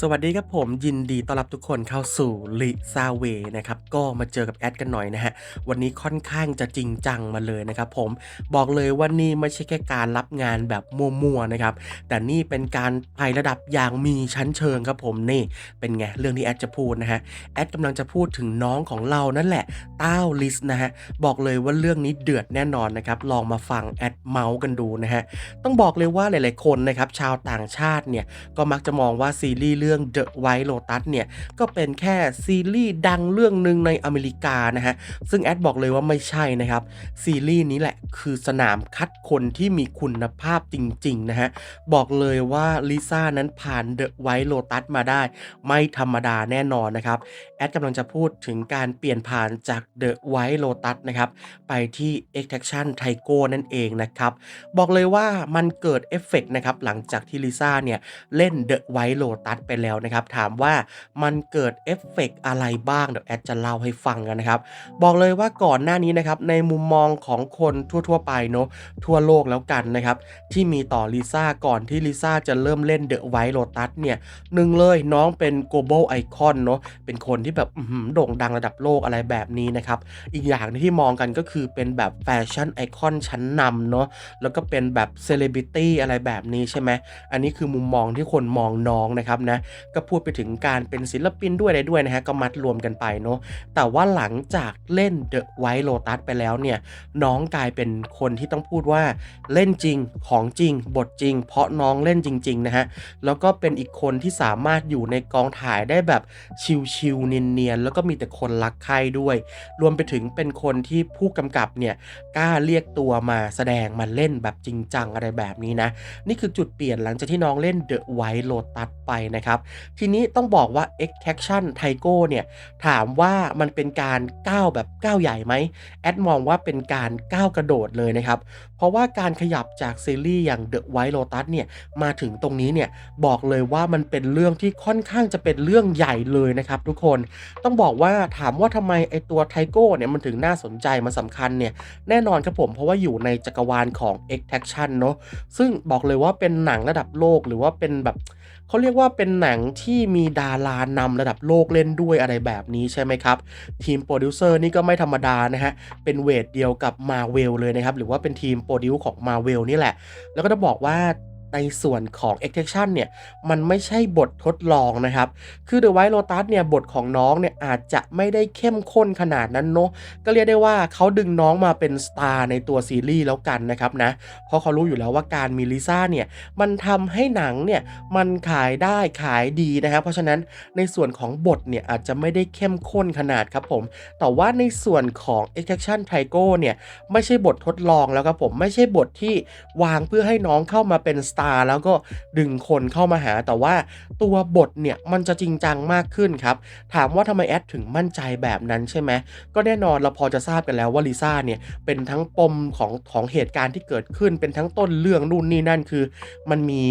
สวัสดีครับผมยินดีต้อนรับทุกคนเข้าสู่ลิซาเวนะครับก็มาเจอกับแอดกันหน่อยนะฮะวันนี้ค่อนข้างจะจริงจังมาเลยนะครับผมบอกเลยว่านี่ไม่ใช่แค่การรับงานแบบมั่วๆนะครับแต่นี่เป็นการไต่ระดับอย่างมีชั้นเชิงครับผมนี่เป็นไงเรื่องที่แอดจะพูดนะฮะแอดกำลังจะพูดถึงน้องของเรานั่นแหละต้าวลิสนะฮะบอกเลยว่าเรื่องนี้เดือดแน่นอนนะครับลองมาฟังแอดเมาส์กันดูนะฮะต้องบอกเลยว่าหลาย ๆคนนะครับชาวต่างชาติเนี่ยก็มักจะมองว่าซีรีส์เรื่อง The White Lotus เนี่ยก็เป็นแค่ซีรีส์ดังเรื่องหนึ่งในอเมริกานะฮะ ซึ่งแอดบอกเลยว่าไม่ใช่นะครับ ซีรีส์นี้แหละคือสนามคัดคนที่มีคุณภาพจริง ๆ นะฮะ บอกเลยว่าลิซ่านั้นผ่าน The White Lotus มาได้ ไม่ธรรมดาแน่นอนนะครับ แอดกำลังจะพูดถึงการเปลี่ยนผ่านจาก The White Lotus นะครับ ไปที่ Extraction t y g o นั่นเองนะครับ บอกเลยว่ามันเกิดเอฟเฟกต์นะครับหลังจากที่ลิซ่าเนี่ยเล่น The White Lotus ไปแล้วนะครับ ถามว่ามันเกิดเอฟเฟกต์อะไรบ้างเดี๋ยวแอดจะเล่าให้ฟังกันนะครับ บอกเลยว่าก่อนหน้านี้นะครับในมุมมองของคนทั่วๆไปเนาะทั่วโลกแล้วกันนะครับ ที่มีต่อลิซ่าก่อนที่ลิซ่าจะเริ่มเล่น The White Lotus เนี่ยหนึ่งเลยน้องเป็น global icon เนาะเป็นคนที่แบบโด่งดังระดับโลกอะไรแบบนี้นะครับ อีกอย่างที่มองกันก็คือเป็นแบบแฟชั่นไอคอนชั้นนำเนาะแล้วก็เป็นแบบเซเลบริตี้อะไรแบบนี้ใช่ไหมอันนี้คือมุมมองที่คนมองน้องนะครับนะก็พูดไปถึงการเป็นศิลปินด้วยอะไรด้วยนะฮะก็มัดรวมกันไปเนาะแต่ว่าหลังจากเล่น The White Lotus ไปแล้วเนี่ยน้องกลายเป็นคนที่ต้องพูดว่าเล่นจริงของจริงบทจริง เพราะน้องเล่นจริงๆนะฮะแล้วก็เป็นอีกคนที่สามารถอยู่ในกองถ่ายได้แบบชิลๆเนียนๆแล้วก็มีแต่คนรักใครด้วย รวมไปถึงเป็นคนที่ผู้กำกับเนี่ยกล้าเรียกตัวมาแสดงมาเล่นแบบจริงจังอะไรแบบนี้นะ นี่คือจุดเปลี่ยนหลังจากที่น้องเล่น The White Lotus ไปนะครับทีนี้ต้องบอกว่า Extraction t y g o เนี่ย ถามว่ามันเป็นการก้าวแบบก้าวใหญ่ไหมแอดมองว่าเป็นการก้าวกระโดดเลยนะครับ เพราะว่าการขยับจากซีรีส์อย่าง The White Lotus เนี่ย มาถึงตรงนี้เนี่ย บอกเลยว่ามันเป็นเรื่องที่ค่อนข้างจะเป็นเรื่องใหญ่เลยนะครับทุกคนต้องบอกว่าถามว่าทำไมไอตัวไทโก้เนี่ยมันถึงน่าสนใจมันสำคัญเนี่ย แน่นอนครับผมเพราะว่าอยู่ในจักรวาลของ Extraction เนอะซึ่งบอกเลยว่าเป็นหนังระดับโลกหรือว่าเป็นแบบเขาเรียกว่าเป็นหนังที่มีดารานำระดับโลกเล่นด้วยอะไรแบบนี้ใช่ไหมครับ ทีมโปรดิวเซอร์นี่ก็ไม่ธรรมดานะฮะ เป็นเวทเดียวกับมาเวลเลยนะครับ หรือว่าเป็นทีมโปรดิวของมาเวลนี่แหละ แล้วก็ต้องบอกว่า ในส่วนของ Extraction เนี่ยมันไม่ใช่บททดลองนะครับ คือ The White Lotus เนี่ยบทของน้องเนี่ยอาจจะไม่ได้เข้มข้นขนาดนั้นเนาะก็เรียกได้ว่าเขาดึงน้องมาเป็นสตาร์ในตัวซีรีส์แล้วกันนะครับนะเพราะเขารู้อยู่แล้วว่าการมีลิซ่าเนี่ยมันทำให้หนังเนี่ยมันขายได้ขายดีนะครับ เพราะฉะนั้นในส่วนของบทเนี่ยอาจจะไม่ได้เข้มข้นขนาดครับผม แต่ว่าในส่วนของ Extraction t y g o เนี่ยไม่ใช่บททดลองแล้วครับผมไม่ใช่บทที่วางเพื่อให้น้องเข้ามาเป็นสตาร์แล้วก็ดึงคนเข้ามาหา แต่ว่าตัวบทเนี่ยมันจะจริงจังมากขึ้นครับ ถามว่าทำไมแอดถึงมั่นใจแบบนั้นใช่ไหม ก็แน่นอนเราพอจะทราบกันแล้วว่าลิซ่าเนี่ยเป็นทั้งปมของของเหตุการณ์ที่เกิดขึ้น เป็นทั้งต้นเรื่องนู่นนี่นั่นคือ มันมี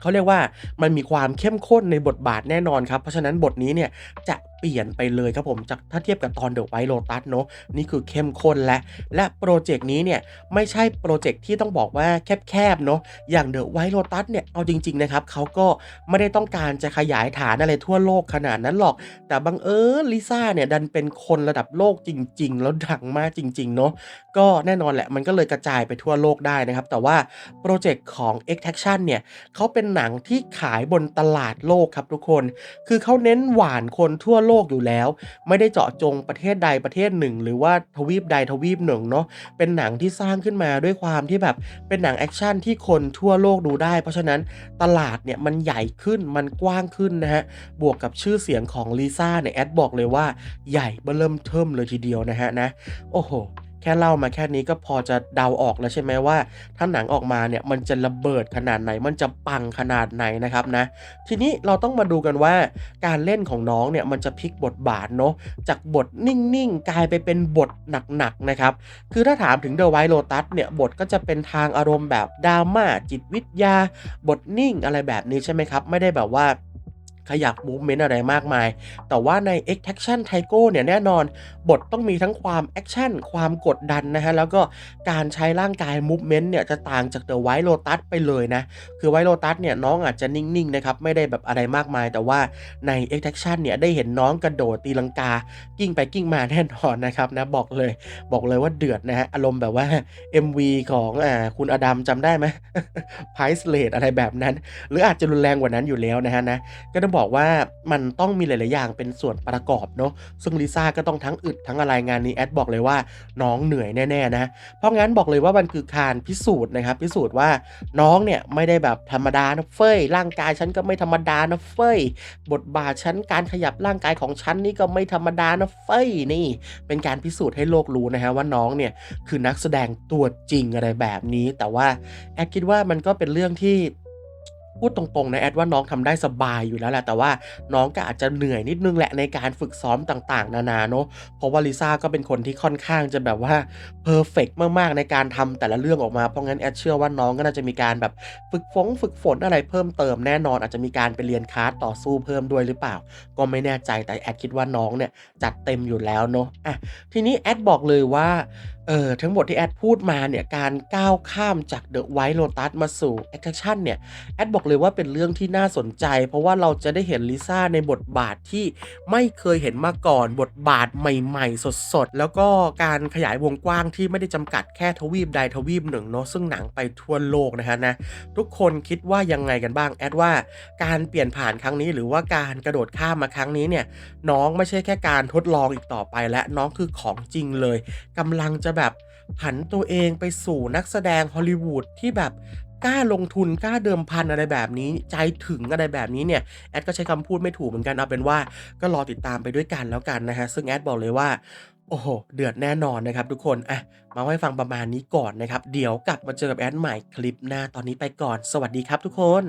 เขาเรียกว่ามันมีความเข้มข้นในบทบาทแน่นอนครับ เพราะฉะนั้นบทนี้เนี่ยจะเปลี่ยนไปเลยครับผมจากถ้าเทียบกับตอนเดอะไวท์โ o ตัสเนาะนี่คือเข้มข้นและและโปรเจกต์นี้เนี่ยไม่ใช่โปรเจกต์ที่ต้องบอกว่าแคบๆเนาะอย่างเดอะไวท์โ o ตัสเนี่ยเอาจริงๆนะครับเขาก็ไม่ได้ต้องการจะขยายฐานอะไรทั่วโลกขนาดนั้นหรอก แต่บังเอิญลิซ่าเนี่ยดันเป็นคนระดับโลกจริง ๆ แล้วดังมากจริงๆเนาะก็แน่นอนแหละมันก็เลยกระจายไปทั่วโลกได้นะครับ แต่ว่าโปรเจกต์ของ e x t a c t i o n เนี่ยเขาเป็นหนังที่ขายบนตลาดโลกครับทุกคน คือเขาเน้นหวานคนทั่วโลกอยู่แล้ว ไม่ได้เจาะจงประเทศใดประเทศหนึ่ง หรือว่าทวีปใดทวีปหนึ่งเนาะเป็นหนังที่สร้างขึ้นมาด้วยความที่แบบเป็นหนังแอคชั่นที่คนทั่วโลกดูได้ เพราะฉะนั้นตลาดเนี่ยมันใหญ่ขึ้นมันกว้างขึ้นนะฮะบวกกับชื่อเสียงของลิซ่าเนี่ยแอดบอกเลยว่าใหญ่เบ้อเริ่มเทิมเลยทีเดียวนะฮะนะโอ้โห แค่เล่ามาแค่นี้ก็พอจะเดาออกแล้วใช่ไหมว่า ถ้าหนังออกมาเนี่ยมันจะระเบิดขนาดไหน มันจะปังขนาดไหนนะครับนะ ทีนี้เราต้องมาดูกันว่า การเล่นของน้องเนี่ยมันจะพลิกบทบาทเนาะจากบทนิ่งๆ กลายไปเป็นบทหนักๆนะครับ คือถ้าถามถึง The White Lotus เนี่ยบทก็จะเป็นทางอารมณ์แบบดราม่าจิตวิทยา บทนิ่งอะไรแบบนี้ใช่ไหมครับ ไม่ได้แบบว่า ขยับมูฟเมนต์อะไรมากมาย แต่ว่าใน e x t a c t i o n Tycho เนี่ยแน่นอนบทต้องมีทั้งความแอคชั่นความกดดันนะฮะ แล้วก็การใช้ร่างกายมูฟเมนต์เนี่ยจะต่างจาก The White Lotus ไปเลยนะ คือ White Lotus เนี่ยน้องอาจจะนิ่ง ๆ นะครับ ไม่ได้แบบอะไรมากมาย แต่ว่าใน e x t a c t i o n เนี่ยได้เห็นน้องกระโดดตีลังกา กิ้งไปกิ้งมาแน่นอนนะครับนะบอกเลยบอกเลยว่าเดือดนะฮะอารมณ์แบบว่า MV ของอ่าคุณอดัมจำได้ไหม Price Rate อะไรแบบนั้น หรืออาจจะรุนแรงกว่านั้นอยู่แล้วนะครับนะก็ต้องบอกว่ามันต้องมีหลาย ๆ อย่างเป็นส่วนประกอบเนาะซึ่งลิซ่าก็ต้องทั้งอึดทั้งอะไรงานนี้แอดบอกเลยว่าน้องเหนื่อยแน่ ๆ นะ เพราะงั้นบอกเลยว่ามันคือการพิสูจน์นะครับ พิสูจน์ว่าน้องเนี่ยไม่ได้แบบธรรมดานะเฟ้ยร่างกายฉันก็ไม่ธรรมดานะเฟ้ยบทบาทฉันการขยับร่างกายของฉันนี่ก็ไม่ธรรมดานะเฟ้ยนี่ เป็นการพิสูจน์ให้โลกรู้นะครับว่าน้องเนี่ยคือนักแสดงตัวจริงอะไรแบบนี้ แต่ว่าแอดคิดว่ามันก็เป็นเรื่องที่ พูดตรงๆนะแอดว่าน้องทำได้สบายอยู่แล้วแหละแต่ว่าน้องก็อาจจะเหนื่อยนิดนึงแหละในการฝึกซ้อมต่างๆ นานาเนาะเพราะว่าลิซ่าก็เป็นคนที่ค่อนข้างจะแบบว่าเพอร์เฟกต์มากๆในการทำแต่ละเรื่องออกมาเพราะงั้นแอดเชื่อว่าน้องก็น่าจะมีการแบบฝึกฝงฝึกฝนอะไรเพิ่มเติมแน่นอนอาจจะมีการไปเรียนคลาสต่อสู้เพิ่มด้วยหรือเปล่า ก็ไม่แน่ใจแต่แอดคิดว่าน้องเนี่ยจัดเต็มอยู่แล้วเนาะอะทีนี้แอดบอกเลยว่า เออทั้งหมดที่แอดพูดมาเนี่ยการก้าวข้ามจาก The White Lotus มาสู่ Extraction เนี่ยแอดบอกเลยว่าเป็นเรื่องที่น่าสนใจ เพราะว่าเราจะได้เห็นลิซ่าในบทบาทที่ไม่เคยเห็นมาก่อนบทบาทใหม่ๆ สดๆ แล้วก็การขยายวงกว้างที่ไม่ได้จำกัดแค่ทวีปใดทวีปหนึ่งเนาะซึ่งหนังไปทั่วโลกนะครับนะทุกคนคิดว่ายังไงกันบ้าง?แอดว่าการเปลี่ยนผ่านครั้งนี้ หรือว่าการกระโดดข้ามมาครั้งนี้เนี่ยน้องไม่ใช่แค่การทดลองอีกต่อไปแล้วน้องคือของจริงเลยกำลังจะแบบผันตัวเองไปสู่นักแสดงฮอลลีวูดที่แบบกล้าลงทุนกล้าเดิมพันอะไรแบบนี้ ใจถึงอะไรแบบนี้เนี่ย แอดก็ใช้คำพูดไม่ถูกเหมือนกันเอาเป็นว่าก็รอติดตามไปด้วยกันแล้วกันนะครับซึ่งแอดบอกเลยว่า โอ้โฮเดือดแน่นอนนะครับทุกคนอะมาให้ฟังประมาณนี้ก่อนนะครับ เดี๋ยวกลับมาเจอกับแอดใหม่คลิปหน้าตอนนี้ไปก่อน สวัสดีครับทุกคน